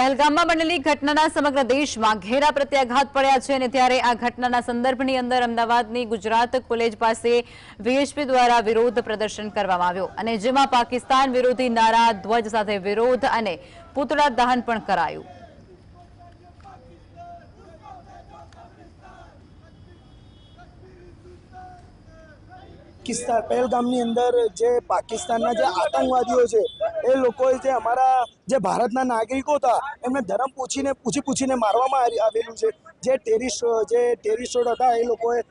પહેલગામમાં બનેલી ઘટનાના સમગ્ર દેશમાં ઘેરા પ્રત્યાઘાત પડ્યા છે અને ત્યારે આ ઘટનાના સંદર્ભની અંદર અમદાવાદની ગુજરાત કોલેજ પાસે વીએચપી દ્વારા વિરોધ પ્રદર્શન કરવામાં આવ્યો અને જેમાં પાકિસ્તાન વિરોધી નારા, ધ્વજ સાથે વિરોધ અને પુતળા દહન પણ કરાયું. પાકિસ્તાન પહેલગામની અંદર જે પાકિસ્તાનના જે આતંકવાદીઓ છે, એ લોકોએ જે અમારા જે ભારતના નાગરિકો હતા, એમને ધરમ પૂછીને, પૂછી પૂછીને મારવામાં આવેલું છે. જે ટેરિસ્ટ જે ટેરિસ્ટોડ હતા, એ લોકોએ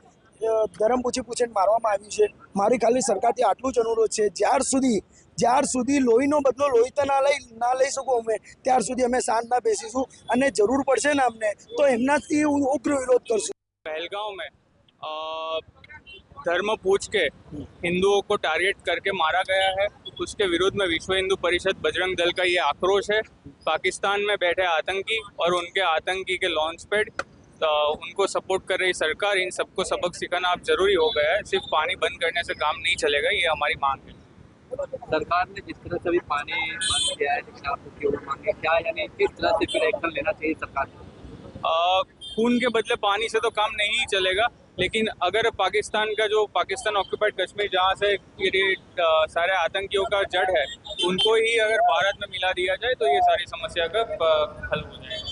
ધરમ પૂછી પૂછીને મારવામાં આવ્યું છે. મારી ખાલી સરકારથી આટલું જ અનુરોધ છે. જ્યાર સુધી જ્યાર સુધી લોહીનો બદલો લોહી તો ના લઈ ના લઈ શકું અમે, ત્યાર સુધી અમે શાંત ના બેસીશું અને જરૂર પડશે ને અમને, તો એમનાથી ઉગ્ર વિરોધ કરશું. પહેલગાંવ મેં धर्म पूछ के हिंदुओं को टारगेट करके मारा गया है। उसके विरोध में विश्व हिंदू परिषद बजरंग दल का ये आक्रोश है। पाकिस्तान में बैठे आतंकी और उनके आतंकी के लॉन्च पैड उनको सपोर्ट कर रही सरकार इन सबको सबक सिखाना अब ज़रूरी हो गया है। सिर्फ़ पानी बंद करने से काम नहीं चलेगा ये हमारी मांग है। सरकार ने जिस तरह से भी पानी बंद किया है मांगे क्या यानी किस तरह से फिर एक्शन लेना चाहिए सरकार को? खून के बदले पानी से तो काम नहीं चलेगा। लेकिन अगर पाकिस्तान का जो पाकिस्तान ऑक्यूपाइड कश्मीर, जहाँ से ये सारे आतंकियों का जड़ है, उनको ही अगर भारत में मिला दिया जाए तो ये सारी समस्या का हल हो जाएगा।